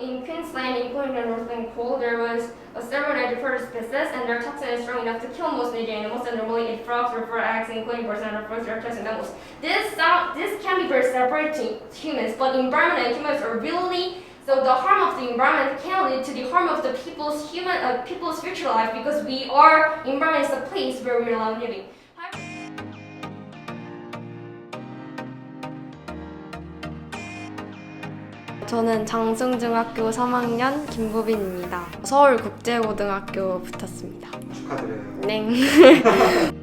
in Queensland, including the northern pole, there was a several endangered species, and their toxin is strong enough to kill most native animals, and normally eat frogs or frog eggs, including birds and reptiles, and mammals. This sound, this can be very separate to humans, but environment and humans are really so the harm of the environment can lead to the harm of the people's human uh, people's future life because we are environment is the place where we are living. 저는 장승중학교 3학년 김보빈입니다. 서울국제고등학교 붙었습니다. 축하드려요. 네.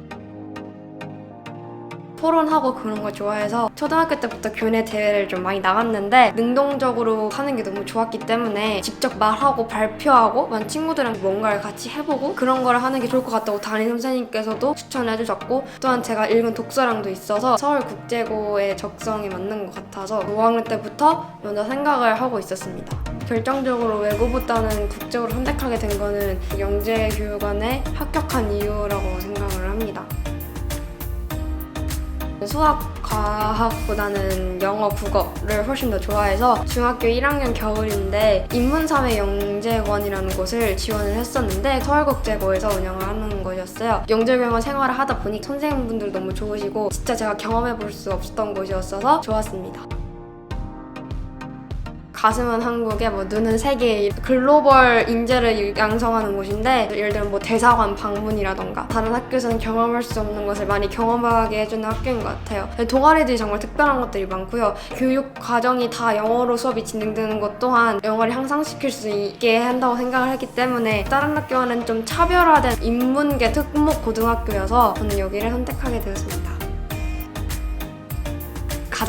토론하고 그런 걸 좋아해서 초등학교 때부터 교내 대회를 좀 많이 나갔는데 능동적으로 하는 게 너무 좋았기 때문에 직접 말하고 발표하고 만 친구들이랑 뭔가를 같이 해보고 그런 걸 하는 게 좋을 것 같다고 담임 선생님께서도 추천해 주셨고 또한 제가 읽은 독서량도 있어서 서울 국제고의 적성에 맞는 것 같아서 5학년 때부터 먼저 생각을 하고 있었습니다. 결정적으로 외고보다는 국제고를 선택하게 된 거는 영재교육원에 합격한 이유라고 생각을 합니다. 수학, 과학보다는 영어, 국어를 훨씬 더 좋아해서 중학교 1학년 겨울인데 인문사회 영재관이라는 곳을 지원을 했었는데 서울국제고에서 운영을 하는 곳이었어요. 영재교육원 생활을 하다 보니 선생님분들 너무 좋으시고 진짜 제가 경험해 볼 수 없었던 곳이었어서 좋았습니다. 가슴은 한국에 뭐 눈은 세계 글로벌 인재를 양성하는 곳인데 예를 들면 뭐 대사관 방문이라던가 다른 학교에서는 경험할 수 없는 것을 많이 경험하게 해주는 학교인 것 같아요. 동아리들이 정말 특별한 것들이 많고요. 교육 과정이 다 영어로 수업이 진행되는 것 또한 영어를 향상시킬 수 있게 한다고 생각을 했기 때문에 다른 학교와는 좀 차별화된 인문계 특목 고등학교여서 저는 여기를 선택하게 되었습니다.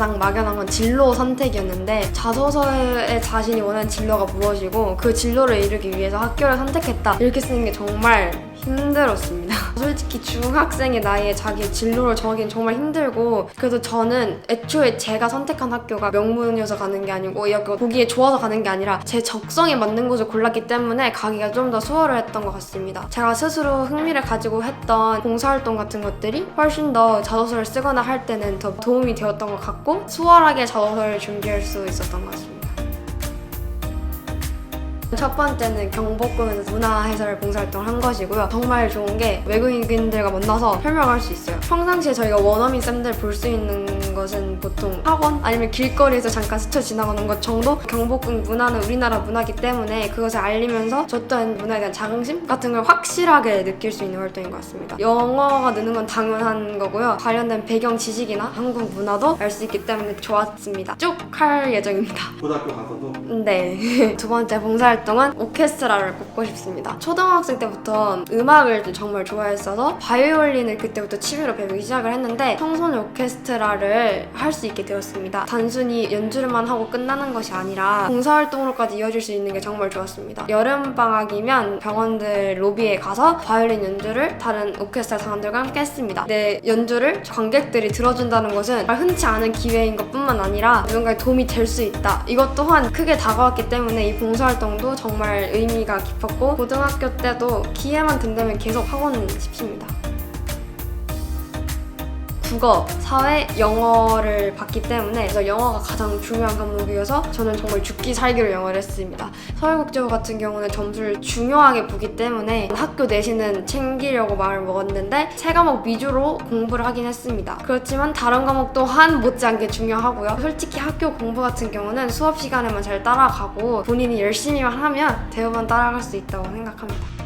가장 막연한 건 진로 선택이었는데 자소서에 자신이 원하는 진로가 무엇이고 그 진로를 이루기 위해서 학교를 선택했다 이렇게 쓰는 게 정말 힘들었습니다. 솔직히 중학생의 나이에 자기 진로를 정하기는 정말 힘들고 그래서 저는 애초에 제가 선택한 학교가 명문이어서 가는 게 아니고 이 학교가 보기에 좋아서 가는 게 아니라 제 적성에 맞는 곳을 골랐기 때문에 가기가 좀 더 수월했던 것 같습니다. 제가 스스로 흥미를 가지고 했던 봉사활동 같은 것들이 훨씬 더 자소서를 쓰거나 할 때는 더 도움이 되었던 것 같고 수월하게 자소서를 준비할 수 있었던 것 같습니다. 첫 번째는 경복궁에서 문화 해설 봉사활동을 한 것이고요. 정말 좋은 게 외국인들과 만나서 설명할 수 있어요. 평상시에 저희가 원어민 쌤들 볼 수 있는 것은 보통 학원 아니면 길거리에서 잠깐 스쳐 지나가는 것 정도? 경복궁 문화는 우리나라 문화기 때문에 그것을 알리면서 저 또한 문화에 대한 자긍심 같은 걸 확실하게 느낄 수 있는 활동인 것 같습니다. 영어가 느는 건 당연한 거고요. 관련된 배경 지식이나 한국 문화도 알 수 있기 때문에 좋았습니다. 쭉 할 예정입니다. 고등학교 가서도 네. 두 번째 봉사활동 은 오케스트라를 꼽고 싶습니다. 초등학생 때부터 음악을 정말 좋아했어서 바이올린을 그때부터 취미로 배우기 시작을 했는데 청소년 오케스트라를 할 수 있게 되었습니다. 단순히 연주를만 하고 끝나는 것이 아니라 봉사활동으로까지 이어질 수 있는 게 정말 좋았습니다. 여름방학이면 병원들 로비에 가서 바이올린 연주를 다른 오케스트라 사람들과 함께 했습니다. 내 연주를 관객들이 들어준다는 것은 흔치 않은 기회인 것 뿐만 아니라 누군가에 도움이 될 수 있다. 이것 또한 크게 다가왔기 때문에 이 봉사활동도 정말 의미가 깊었고 고등학교 때도 기회만 된다면 계속 하고는 싶습니다. 국어, 사회, 영어를 봤기 때문에 그래서 영어가 가장 중요한 과목이어서 저는 정말 죽기 살기로 영어를 했습니다. 서울국제고 같은 경우는 점수를 중요하게 보기 때문에 학교 내신은 챙기려고 마음을 먹었는데 세 과목 위주로 공부를 하긴 했습니다. 그렇지만 다른 과목 또한 못지않게 중요하고요. 솔직히 학교 공부 같은 경우는 수업 시간에만 잘 따라가고 본인이 열심히만 하면 대부분 따라갈 수 있다고 생각합니다.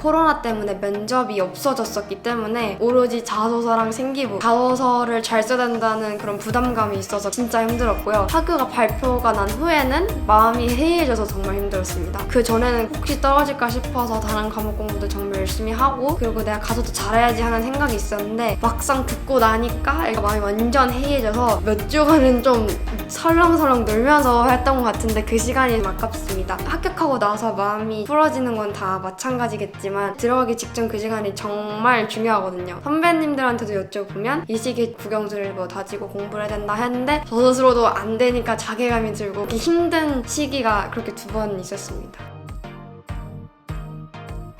코로나 때문에 면접이 없어졌었기 때문에 오로지 자소서랑 생기부 자소서를 잘 써야 된다는 그런 부담감이 있어서 진짜 힘들었고요. 학교가 발표가 난 후에는 마음이 해이해져서 정말 힘들었습니다. 그 전에는 혹시 떨어질까 싶어서 다른 과목 공부도 정말 열심히 하고 그리고 내가 가서도 잘해야지 하는 생각이 있었는데 막상 듣고 나니까 마음이 완전 해이해져서 몇 주간은 좀 설렁설렁 놀면서 했던 것 같은데 그 시간이 좀 아깝습니다. 합격하고 나서 마음이 풀어지는 건 다 마찬가지겠지만 들어가기 직전 그 시간이 정말 중요하거든요. 선배님들한테도 여쭤보면 이 시기에 국영수를 뭐 다지고 공부를 해야 된다 했는데 저 스스로도 안 되니까 자괴감이 들고 힘든 시기가 그렇게 두 번 있었습니다.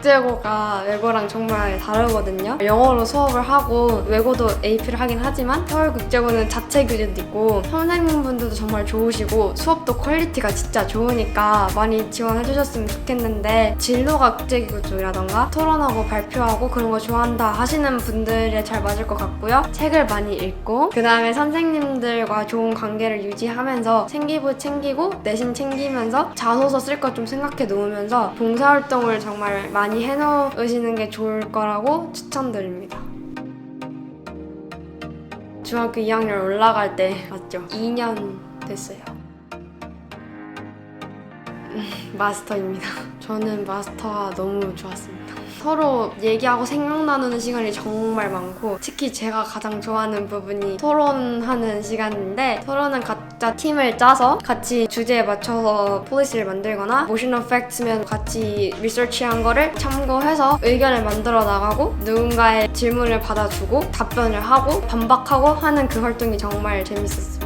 국제고가 외고랑 정말 다르거든요. 영어로 수업을 하고 외고도 AP를 하긴 하지만 서울 국제고는 자체 교재도 있고 선생님분들도 정말 좋으시고 수업도 퀄리티가 진짜 좋으니까 많이 지원해 주셨으면 좋겠는데 진로가 국제기구 쪽이라던가 토론하고 발표하고 그런 거 좋아한다 하시는 분들에 잘 맞을 것 같고요. 책을 많이 읽고 그 다음에 선생님들과 좋은 관계를 유지하면서 생기부 챙기고 내신 챙기면서 자소서 쓸 것 좀 생각해 놓으면서 봉사활동을 정말 많이 해놓으시는 게 좋을 거라고 추천드립니다. 중학교 2학년 올라갈 때 맞죠? 2년 됐어요. 음, 마스터입니다. 저는 마스터가 너무 좋았습니다. 서로 얘기하고 생각 나누는 시간이 정말 많고 특히 제가 가장 좋아하는 부분이 토론하는 시간인데 토론은 각자 팀을 짜서 같이 주제에 맞춰서 폴리시를 만들거나 모션 팩트면 같이 리서치한 거를 참고해서 의견을 만들어 나가고 누군가의 질문을 받아주고 답변을 하고 반박하고 하는 그 활동이 정말 재밌었습니다.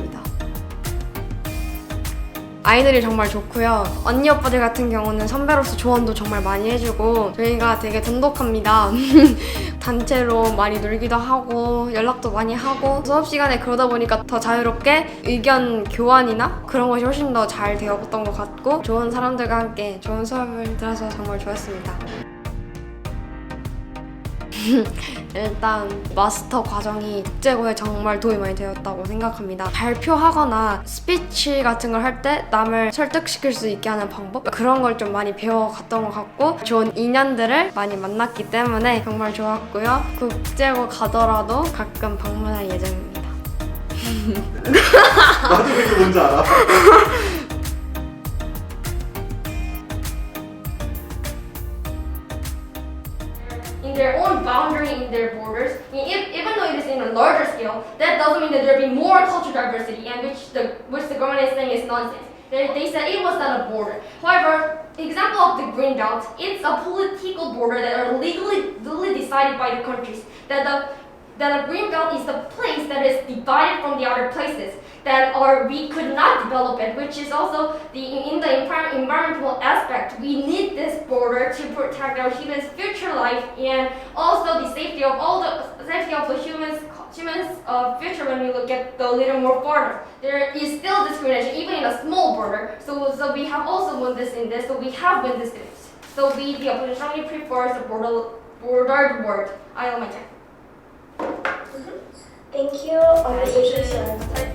아이들이 정말 좋고요. 언니 오빠들 같은 경우는 선배로서 조언도 정말 많이 해주고 저희가 되게 돈독합니다. 단체로 많이 놀기도 하고 연락도 많이 하고 수업 시간에 그러다 보니까 더 자유롭게 의견 교환이나 그런 것이 훨씬 더 잘 되었던 것 같고 좋은 사람들과 함께 좋은 수업을 들어서 정말 좋았습니다. 일단 마스터 과정이 국제고에 정말 도움이 많이 되었다고 생각합니다. 발표하거나 스피치 같은 걸 할 때 남을 설득시킬 수 있게 하는 방법 그런 걸 좀 많이 배워갔던 것 같고 좋은 인연들을 많이 만났기 때문에 정말 좋았고요. 국제고 가더라도 가끔 방문할 예정입니다. 나도 그게 뭔지 알아. their own boundary, in their borders. If, even though it is in a larger scale, that doesn't mean that there be more cultural diversity, and which the which the government is saying is nonsense. They, they said it was not a border. However, the example of the Green Belt, it's a political border that are legally, legally decided by the countries. That the that a green belt is the place that is divided from the other places that are we could not develop it, which is also the in the environmental aspect. We to protect our humans' future life and also the safety of all the safety of the humans humans' uh, future. When we look at the little more farther, there is still discrimination even in a small border. So so we have also won this in this. So we have won this. in this. So we the opposition strongly prefers the border bordered word. I know my time. Thank you, Asian